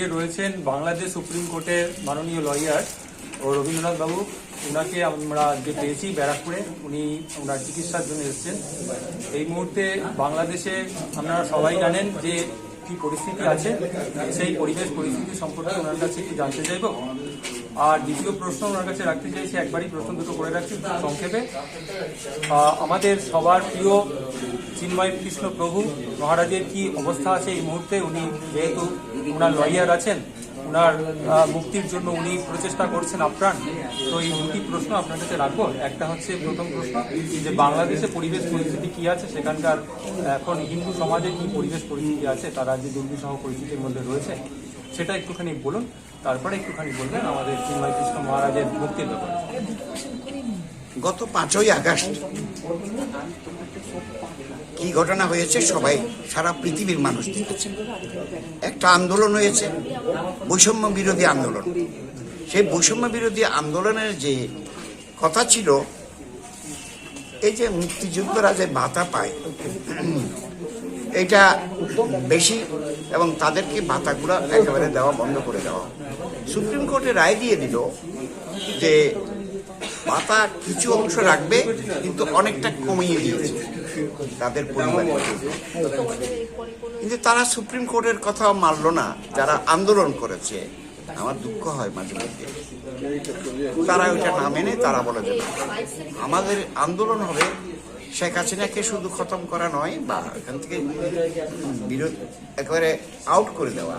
আজকে রয়েছেন বাংলাদেশ সুপ্রিম কোর্টের মাননীয় লয়ার ও রবীন্দ্রনাথ বাবু। ওনাকে আমরা যে পেয়েছি ব্যারাকপুরে, উনি ওনার চিকিৎসার জন্য এসেছেন। এই মুহূর্তে বাংলাদেশে আপনারা সবাই জানেন যে কি পরিস্থিতি আছে। সেই পরিবেশ পরিস্থিতি সম্পর্কে ওনার কাছে একটু জানতে চাইব। আর দ্বিতীয় প্রশ্ন ওনার কাছে রাখতে চাইছি, একবারই প্রশ্ন দুটো করে রাখছি সংক্ষেপে। আমাদের সবার প্রিয় চিন্ময় কৃষ্ণ প্রভু মহারাজের কি অবস্থা আছে এই মুহূর্তে? উনি যেহেতু ওনার লয়ার আছেন, ওনার মুক্তির জন্য উনি প্রচেষ্টা করছেন আপ্রাণ। তো এই দুটি প্রশ্ন আপনার কাছে রাখব। একটা হচ্ছে প্রথম প্রশ্ন, যে বাংলাদেশে পরিবেশ পরিস্থিতি কি আছে? সেখানকার এখন হিন্দু সমাজে কি পরিবেশ পরিস্থিতি আছে? তারা যে দুর্বিসহ পরিস্থিতির মধ্যে রয়েছে। সেটা একটুখানি বলুন। তারপরে একটুখানি বলবেন আমাদের চিন্ময় কৃষ্ণ মহারাজের মুক্তির ব্যাপারে। গত পাঁচই আগস্ট কি ঘটনা হয়েছে সবাই, সারা পৃথিবীর মানুষ দেখেছে। একটা আন্দোলন হয়েছে, বৈষম্য বিরোধী আন্দোলন। সেই বৈষম্য বিরোধী আন্দোলনের যে কথা ছিল, এই যে মুক্তিযুদ্ধরা যে ভাতা পায়, এটা বেশি এবং তাদেরকে ভাতাগুলো একেবারে দেওয়া বন্ধ করে দেওয়া। সুপ্রিম কোর্টে রায় দিয়ে দিল যে ভাতা কিছু অংশ রাখবে, কিন্তু অনেকটা কমিয়ে দিয়েছে। তাদের পরিবারের কিন্তু তারা সুপ্রিম কোর্টের কথা মানল না। যারা আন্দোলন করেছে আমার দুঃখ হয় মাঝে মধ্যে। তারা ওইটা না মেনে তারা বলে যে না, আমাদের আন্দোলন হবে শেখ হাসিনাকে শুধু খতম করা নয় বা এখান থেকে বিরোধ একেবারে আউট করে দেওয়া।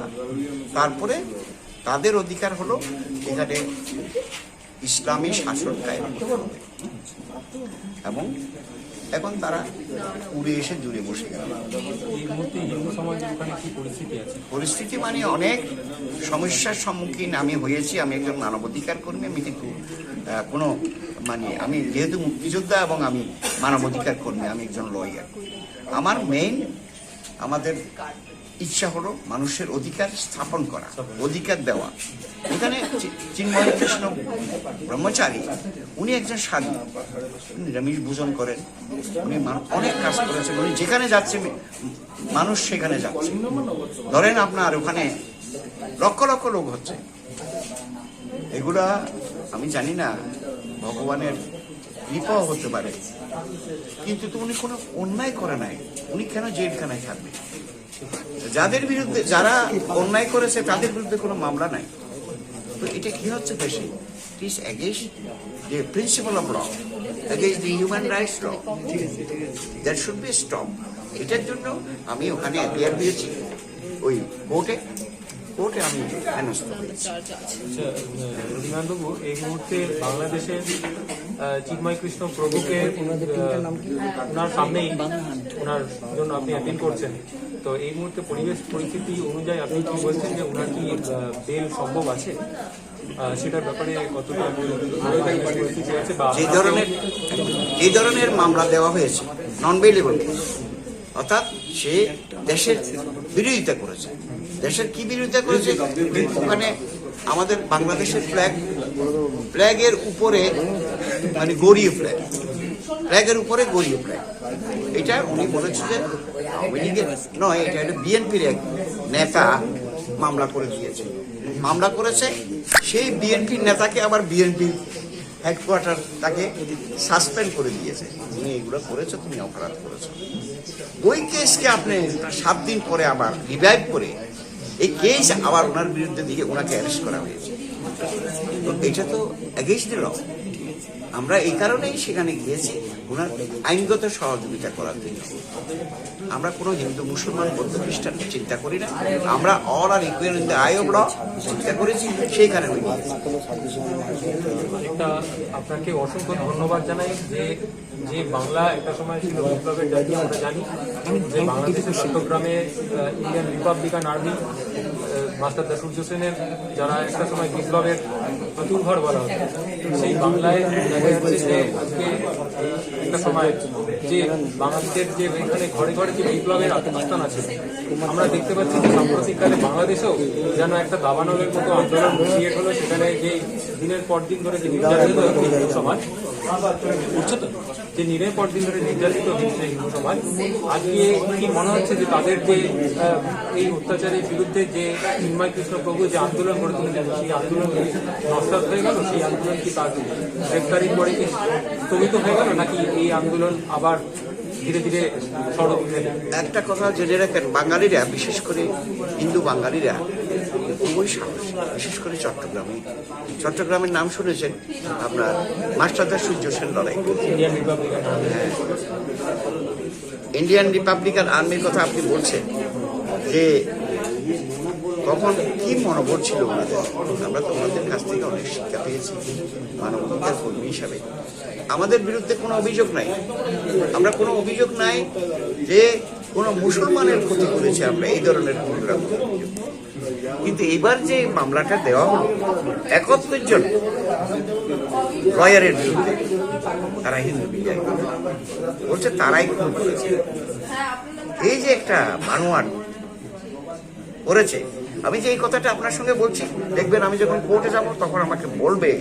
তারপরে তাদের অধিকার হলো এখানে ইসলামী শাসন কায়েম এবং এখন তারা উড়ে এসে জুড়ে বসে গেল। পরিস্থিতি মানে অনেক সমস্যার সম্মুখীন আমি হয়েছি। আমি একজন মানবাধিকার কর্মী আমি কিন্তু কোনো মানে আমি যেহেতু মুক্তিযোদ্ধা এবং আমি মানবাধিকার কর্মী আমি একজন লয়ার আমার মেইন আমাদের ইচ্ছা হলো মানুষের অধিকার স্থাপন করা, অধিকার দেওয়া। এখানে চিন্ময় কৃষ্ণ ব্রহ্মচারী, উনি একজন সাধু। উনি রমেশ ভোজন করেন। উনি অনেক কাজ করেছেন। উনি যেখানে যাচ্ছে মানুষ সেখানে যাচ্ছে। ধরেন আপনার ওখানে লক্ষ লক্ষ লোক হচ্ছে। এগুলা আমি জানি না, ভগবানের কৃপাও হতে পারে। কিন্তু তো উনি কোনো অন্যায় করে নাই। উনি কেন জেলখানায় থাকবে? যাদের বিরুদ্ধে যারা অন্যায় করেছে তাদের বিরুদ্ধে কোনো মামলা নাই। তো এটা কি হচ্ছে দেশে? It is against the principle of law against the human rights law that should be stop এটার জন্য আমি ওখানে অ্যাপিয়ার হয়েছি ওই কোর্টে কোর্টে আমি হেনস্থ হয়েছি আচ্ছা এই মুহূর্তে বাংলাদেশে আহ, চিন্ময় কৃষ্ণ প্রভুকে ওনার সামনেই ওনার জন্য আপনি অ্যাপিল করছেন। তো এই মুহূর্তে পরিবেশ পরিস্থিতি অনুযায়ী আপনি কি বলছেন যে ওনার কি বেল সম্ভব আছে? সেটার ব্যাপারে কতটা যে ধরনের যে ধরনের মামলা দেওয়া হয়েছে নন বেলেবল অর্থাৎ সে দেশের বিরোধিতা করেছে। দেশের কি বিরোধিতা করেছে? ওখানে আমাদের বাংলাদেশের ফ্ল্যাগ ফ্ল্যাগের উপরে মানে গড়িয়ে ফ্ল্যাগ ফ্ল্যাগের উপরে গরিব ফ্ল্যাগ এটা উনি বলেছে যে আওয়ামী লীগের নয় এটা একটা বিএনপির এক নেতা মামলা করে দিয়েছে। মামলা করেছে, সেই বিএনপির নেতাকে আবার বিএনপির হেডকোয়ার্টার তাকে সাসপেন্ড করে দিয়েছে। তুমি এগুলো করেছ, তুমি অপরাধ করেছ। ওই কেসকে আপনি সাত দিন পরে আবার রিভাইভ করে এই কেস আবার ওনার বিরুদ্ধে দিকে ওনাকে অ্যারেস্ট করা হয়েছে। তো এটা তো এগেইনস্ট ল আমরা এই কারণেই সেখানে গিয়েছি ওনার আইনগত সহযোগিতা করার জন্য। আমরা কোনো হিন্দু মুসলমান বৌদ্ধ খ্রিস্টান চিন্তা করি না। আমরা all are equal in the eye of law চিন্তা করেছি সেই কারণে আপনাকে অসংখ্য ধন্যবাদ জানাই যে যে বাংলা একটা সময় ছিল বিপ্লবের জাতি, আমরা জানি। যে বাংলাদেশের চট্টগ্রামে ইন্ডিয়ান রিপাবলিকান আর্মি মাস্টার দা সূর্য সেনের যারা একটা সময় বিপ্লবের প্রতুর্ঘর বলা হতো, সেই বাংলায় একটা সময় যে বাঙালিদের যে এখানে ঘরে ঘরে যে বিপ্লবের আত্মস্থান আছে, আমরা দেখতে পাচ্ছি যে সাম্প্রতিককালে বাংলাদেশেও যেন একটা দাবানলের মতো আন্দোলন ক্রিয়েট হলো, সেখানে যে দিনের পর দিন ধরে যে নির্যাতিত সমাজ বুঝছ তো যে দিনের পর দিন ধরে নির্যাতিত হচ্ছে হিন্দু সমাজ, আজকে কি মনে হচ্ছে যে তাদের যে এই অত্যাচারের বিরুদ্ধে যে চিন্ময় কৃষ্ণ প্রভু যে আন্দোলন গড়ে তুলেছেন, সেই আন্দোলন কি নস্বাত হয়ে গেল? সেই আন্দোলন কি তার গ্রেপ্তারির পরে কি স্থগিত হয়ে গেল? নাকি এই আন্দোলন আবার ধীরে ধীরে সড়ক একটা কথা জেনে রাখেন বাঙালিরা বিশেষ করে হিন্দু বাঙালিরা খুবই সাহসী। বিশেষ করে চট্টগ্রামে। চট্টগ্রামের নাম শুনেছেন আপনার মাস্টারদার সূর্য সেন লড়াই। ইন্ডিয়ান রিপাবলিকান আর্মির কথা আপনি বলছেন যে তখন কি মনোবল ছিল ওনাদের? আমরা তো ওনাদের কাছ থেকে অনেক শিক্ষা পেয়েছি মানবাধিকার কর্মী হিসাবে। আমাদের বিরুদ্ধে কোনো অভিযোগ নাই। আমরা কোনো অভিযোগ নাই যে কোনো মুসলমানের ক্ষতি করেছে আমরা এই ধরনের অভিযোগ। কিন্তু এবার যে মামলাটা দেওয়া হলো একত্রের জন্য লয়ারের বিরুদ্ধে তারা হিন্দু বিজয় বলছে তারাই খুন করেছে। এই যে একটা বানোয়াট করেছে আমি যে এই কথাটা আপনার সঙ্গে বলছি, দেখবেন আমি যখন কোর্টে যাব, তখন আমাকে বলবে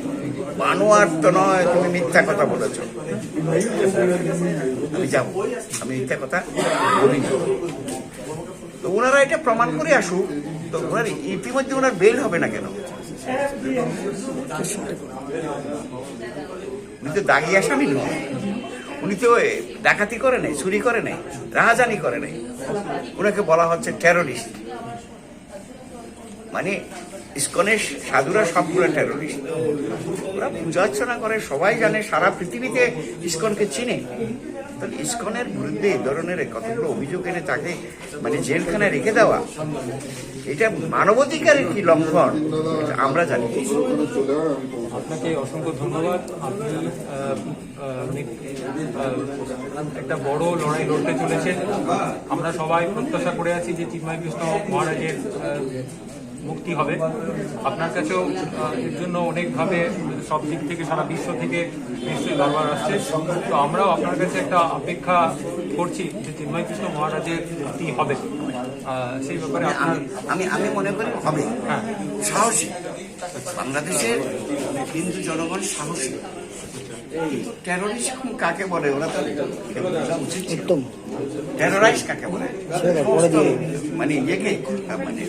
বানোয়াট তো নয়, তুমি মিথ্যা কথা বলেছ। আমি যাব। আমি মিথ্যা কথা বলিনি তো ওনারা এটা প্রমাণ করে আসুক। তো ওনার ইতিমধ্যে ওনার বেল হবে না কেন? উনি তো দাগি আসামি নয়। উনি তো ডাকাতি করে নাই, চুরি করে নাই, রাহাজানি করে নাই। ওনাকে বলা হচ্ছে টেরোরিস্ট মানে ইস্কনের সাধুরা সবগুলো টেরোরিস্ট ওরা পূজা অর্চনা করে, সবাই জানে, সারা পৃথিবীতে ইস্কনকে চিনে। তাহলে ইস্কনের বিরুদ্ধে এই ধরনের কতগুলো অভিযোগ এনে তাকে মানে জেলখানায় রেখে দেওয়া, এটা মানবাধিকারের কি লঙ্ঘন আমরা জানি। আপনাকে অসংখ্য ধন্যবাদ। আপনি অনেক একটা বড় লড়াই লড়তে চলেছেন। আমরা সবাই প্রত্যাশা করে আছি যে চিন্ময় কৃষ্ণ মহারাজের মুক্তি হবে। আপনার কাছেও এর জন্য অনেকভাবে সব দিক থেকে সারা বিশ্ব থেকে নিশ্চয়ই দরবার আসছে। তো আমরাও আপনার কাছে একটা অপেক্ষা করছি যে চিন্ময় কৃষ্ণ মহারাজের মুক্তি হবে। সেই ব্যাপারে আপনার আমি আমি মনে করি হবে। হ্যাঁ। সাহসী। বাংলাদেশের হিন্দু জনগণ সাহসী। টেরোরিস্ট কাকে বলে? ওরা তো উচিত। টেরোরাইজ কাকে বলে? মানে ইয়েকে মানে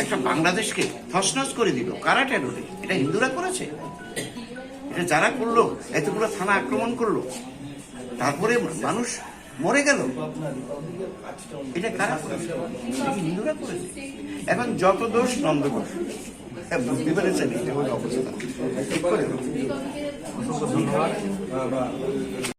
একটা বাংলাদেশকে থসনস করে দিল। কারা টেরোরিস্ট এটা হিন্দুরা করেছে। এটা যারা করল এতগুলো থানা আক্রমণ করল তারপরে মানুষ মরে গেল। এটা কারা করেছে? হিন্দুরা করেছে। এখন যত দোষ নন্দ হ্যাঁ, বুঝতে পেরেছেন এটা অবস্থা। ঠিক করে